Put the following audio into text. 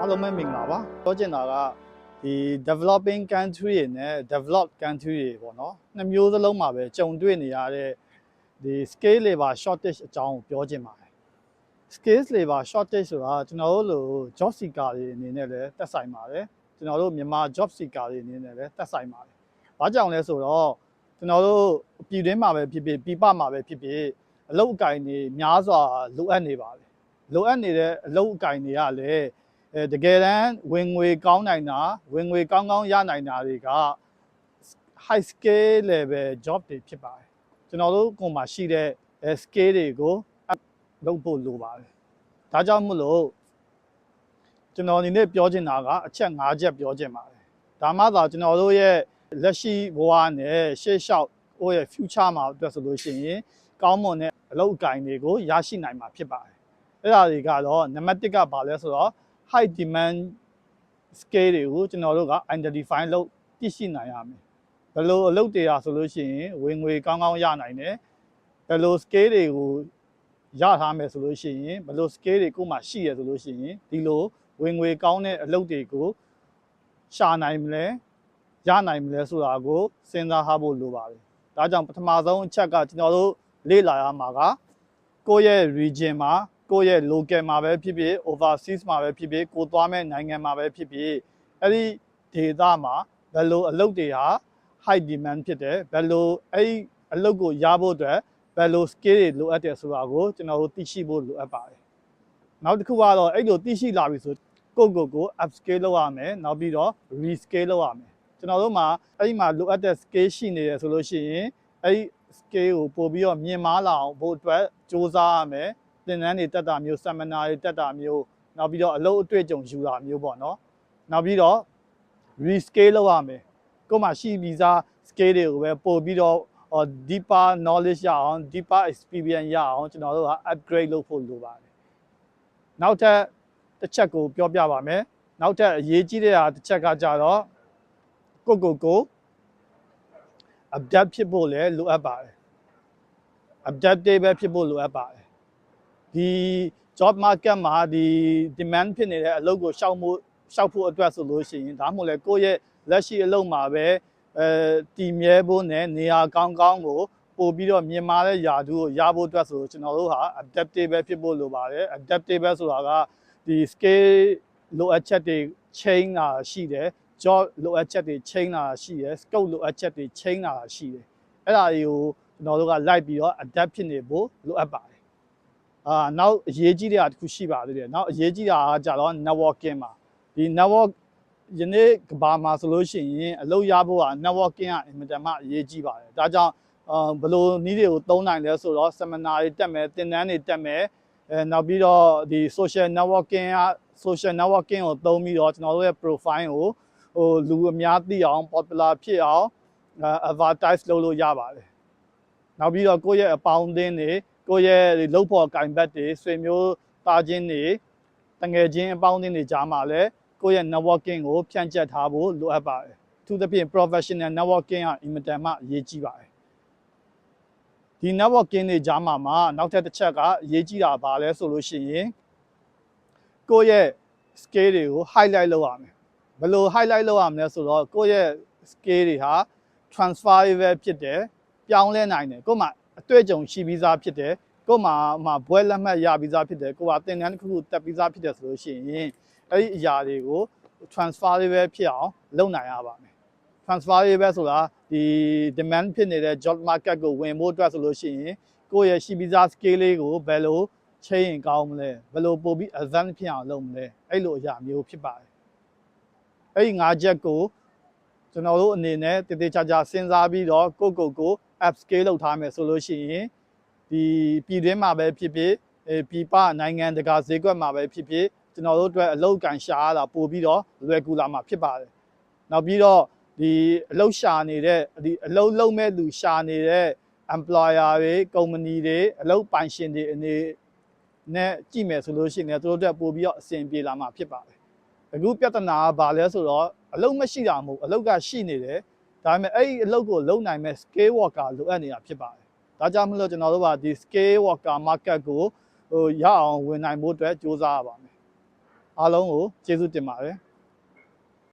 အားလုံးပဲမင်္ဂလာပါပြောချင်တာကဒီ developing country တွေနဲ့ developed country တွေပေါ့နော်နှစ်မျိုးစလုံးမှာပဲကြုံတွေ့နေရတဲ့ဒီ scale labor shortage အကြောင်းကိုပြောချင်ပါတယ် scale labor shortage ဆိုတာကျွန်တော်တို့လို job seeker တွေအနေနဲ့လည်းသက်ဆိုင်ပါတယ်ကျွန်တော်တို့မြန်မာ job seeker တွေအနေနဲ့လည်းသက်ဆိုင်ပါတယ်ဘာကြောင့်လဲဆိုတော့ကျွန်တော်တို့ပြည်တွင်းမှာပဲဖြစ်ဖြစ်ပြည်ပမှာပဲဖြစ်ဖြစ်အလုပ်အကင်တွေများစွာလိုအပ်နေပါတယ်လိုအပ်နေတဲ့အလုပ်အကင်တွေကလည်း အဲတကယ်တမ်းဝင်ငွေကောင်းနိုင်တာဝင်ငွေကောင်းကောင်းရနိုင်တာတွေက high scale level job တွေဖြစ်ပါတယ်ကျွန်တော်တို့ကိုမှရှိတဲ့ scale တွေကို up လုပ်ဖို့လိုပါတယ်ဒါကြောင့်မို့လို့ကျွန်တော်အနေနဲ့ပြောချင်တာကအချက်၅ချက်ပြောချင်ပါတယ်ဒါမှသာကျွန်တော်တို့ရဲ့လက်ရှိဘဝနဲ့ရှေ့လျှောက်ကိုယ့်ရဲ့ future မှာအတွက်ဆိုလို့ရှိရင်ကောင်းမွန်တဲ့အလုပ်အကင်တွေကိုရရှိနိုင်မှာဖြစ်ပါတယ်အဲ့ဒါတွေကတော့နံပါတ်1ကဘာလဲဆိုတော့ high demand scale တွေကိုကျွန်တော်တို့က identify လုပ်သိရှိနိုင်ရမယ်ဘယ်လိုအလုပ်တွေอ่ะဆိုလို့ရှိရင်ဝင်ငွေကောင်းကောင်းရနိုင်တယ်ဘယ်လို scale တွေကိုရထားမယ်ဆိုလို့ရှိရင်ဘယ်လို scale တွေကိုမှရှိရဆိုလို့ရှိရင်ဒီလိုဝင်ငွေကောင်းတဲ့အလုပ်တွေကိုရှာနိုင်မလဲရနိုင်မလဲဆိုတာကိုစဉ်းစားထားဖို့လိုပါတယ်ဒါကြောင့်ပထမဆုံးအချက်ကကျွန်တော်တို့လေ့လာရမှာကကိုယ့်ရဲ့ region မှာ ကိုယ့်ရဲ့ local မှာပဲဖြစ်ဖြစ် overseas မှာပဲဖြစ်ဖြစ်ကိုသွားမဲ့နိုင်ငံမှာပဲဖြစ်ဖြစ်အဲ့ဒီဒေသမှာဘယ်လိုအလုပ်တွေဟာ high demand ဖြစ်တယ်ဘယ်လိုအဲ့ဒီအလုပ်ကိုရဖို့အတွက်ဘယ်လို skill တွေလိုအပ်တယ်ဆိုတာကိုကျွန်တော်တို့သိရှိဖို့လိုအပ်ပါတယ်နောက်တစ်ခုကတော့အဲ့လိုသိရှိလာပြီဆိုကိုယ့်ကိုယ်ကို up scale လုပ်ရမယ်နောက်ပြီးတော့ re scale လုပ်ရမယ်ကျွန်တော်တို့မှာအဲ့ဒီမှာလိုအပ်တဲ့ skill ရှိနေတယ်ဆိုလို့ရှိရင်အဲ့ဒီ skill ကိုပို့ပြီးတော့မြင်မာလာအောင်ဖို့အတွက်စူးစမ်းရမယ် သင်တန်းတွေတက်တာမျိုး seminar တွေတက်တာမျိုးနောက်ပြီးတော့အလုပ်အတွေ့အကြုံယူတာမျိုးပေါ့နော်နောက်ပြီးတော့ rescale လုပ်ရမယ်ကိုယ်မှရှိပြီးသား scale တွေကိုပဲပို့ပြီးတော့ deeper knowledge ရအောင် deeper experience ရအောင်ကျွန်တော်တို့က upgrade လုပ်ဖို့လိုပါတယ်နောက်ထပ်တစ်ချက်ကိုပြောပြပါမယ်နောက်ထပ်အရေးကြီးတဲ့ဟာတစ်ချက်ကကြတော့ကိုကိုကို adapt ဖြစ်ဖို့လည်းလိုအပ်ပါတယ် adaptable ဖြစ်ဖို့လိုအပ်ပါတယ် ဒီ job market မှာဒီ demand ဖြစ်နေတဲ့အလုပ်ကိုရှောက်မှုရှောက်ဖို့အတွက်ဆိုလို့ရှိရင်ဒါမှမဟုတ်လေကိုယ့်ရဲ့လက်ရှိအလုပ်မှာပဲအဲတည်မြဲဖို့နဲ့နေရာကောင်းကောင်းကိုပို့ပြီးတော့မြင်မာတဲ့ယာတူကိုရဖို့အတွက်ဆိုကျွန်တော်တို့ဟာ adaptable ဖြစ်ဖို့လိုပါတယ် adaptable ဆိုတာကဒီ scale လိုအပ်ချက်တွေ change လာရှိတယ် job လိုအပ်ချက်တွေ change လာရှိတယ် scope လိုအပ်ချက်တွေ change လာရှိတယ်အဲ့ဒါတွေကိုကျွန်တော်တို့ကလိုက်ပြီးတော့ adapt ဖြစ်နေဖို့လိုအပ်ပါတယ် အာနောက်အရေးကြီးတဲ့ဟာတစ်ခုရှိပါသေးတယ်နောက်အရေးကြီးတာကကြတော့ networking ပါဒီ network ယနေ့ကဘာမှာဆိုလို့ရှိရင်အလုပ်ရဖို့က networking ကအင်မတန်မှအရေးကြီးပါတယ်ဒါကြောင့်အာဘယ်လိုနည်းတွေကိုသုံးနိုင်လဲဆိုတော့ seminar တွေတက်မယ်သင်တန်းတွေတက်မယ်အဲနောက်ပြီးတော့ဒီ social networking က social networking ကိုသုံးပြီးတော့ကျွန်တော်တို့ရဲ့ profile ကိုဟိုလူအများသိအောင် popular ဖြစ်အောင် advertise လုပ်လို့ရပါတယ်နောက်ပြီးတော့ကိုယ့်ရဲ့အပေါင်းအသင်းတွေ ကိုယ့်ရဲ့လုပ်ဖို့ကင်ဘတ်တွေဆွေမျိုးသားချင်းတွေတငယ်ချင်းအပေါင်းအသင်းတွေကြားမှာလည်းကိုယ့်ရဲ့ networking ကိုဖြန့်ကျက်ထားဖို့လိုအပ်ပါတယ်သူသဖြင့် professional networking ကအင်မတန်မှအရေးကြီးပါတယ်ဒီ networking တွေကြားမှာမှာနောက်ထပ်တစ်ချက်ကအရေးကြီးတာဘာလဲဆိုလို့ရှိရင်ကိုယ့်ရဲ့ skill တွေကို highlight လုပ်ရမယ်ဘယ်လို highlight လုပ်ရမလဲဆိုတော့ကိုယ့်ရဲ့ skill တွေဟာ transferable ဖြစ်တယ်ပြောင်းလဲနိုင်တယ်ကို့မှာ အတွေ့အကြုံရှိပြီးသားဖြစ်တယ်ကို့မှာမှာဘွဲလက်မှတ်ရပြီးသားဖြစ်တယ်ကိုကသင်တန်းတစ်ခုခုတက်ပြီးသားဖြစ်တယ်ဆိုလို့ရှိရင်အဲ့ဒီအရာတွေကို transferable ဖြစ်အောင်လုပ်နိုင်ရပါမယ် transferable ဆိုတာဒီ demand ဖြစ်နေတဲ့ job market ကိုဝင်ဖို့အတွက်ဆိုလို့ရှိရင်ကိုယ့်ရဲ့ရှိပြီးသား skill လေးကိုဘယ်လိုချိန်ရင်ကောင်းမလဲဘယ်လိုပို့ပြီး advance ဖြစ်အောင်လုပ်မလဲအဲ့လိုအရာမျိုးဖြစ်ပါတယ်အဲ့ဒီ၅ချက်ကိုကျွန်တော်တို့အနေနဲ့တည်တည်ချာချာစဉ်းစားပြီးတော့ကိုယ့်ကိုယ်ကို app scale လုပ်ထားမယ်ဆိုလို့ရှိရင်ဒီပြည်တွင်းမှာပဲဖြစ်ဖြစ်အဲပြည်ပနိုင်ငံတကာဈေးကွက်မှာပဲဖြစ်ဖြစ်ကျွန်တော်တို့အတွက်အလောက်ကန်ရှာရတာပို့ပြီးတော့လွယ်ကူလာမှာဖြစ်ပါတယ်။နောက်ပြီးတော့ဒီအလောက်ရှာနေတဲ့ဒီအလောက်လုံးမဲ့လူရှာနေတဲ့ employer တွေ company တွေအလောက်ပိုင်ရှင်တွေအနေနဲ့ကြည့်မယ်ဆိုလို့ရှိရင်တို့တို့အတွက်ပို့ပြီးတော့အဆင်ပြေလာမှာဖြစ်ပါတယ်။အခုပြဿနာကဘာလဲဆိုတော့အလောက်မရှိတာမဟုတ်အလောက်ကရှိနေတယ်။ ဒါပေမဲ့အဲ့ဒီအလုပ်ကိုလုပ်နိုင်မဲ့ scale worker လိုအပ်နေတာဖြစ်ပါတယ်။ဒါကြောင့်မလို့ကျွန်တော်တို့ကဒီ scale worker market ကိုဟိုရအောင်ဝင်နိုင်ဖို့အတွက်စ조사ရပါမယ်အားလုံးကိုကျေးဇူးတင်ပါတယ်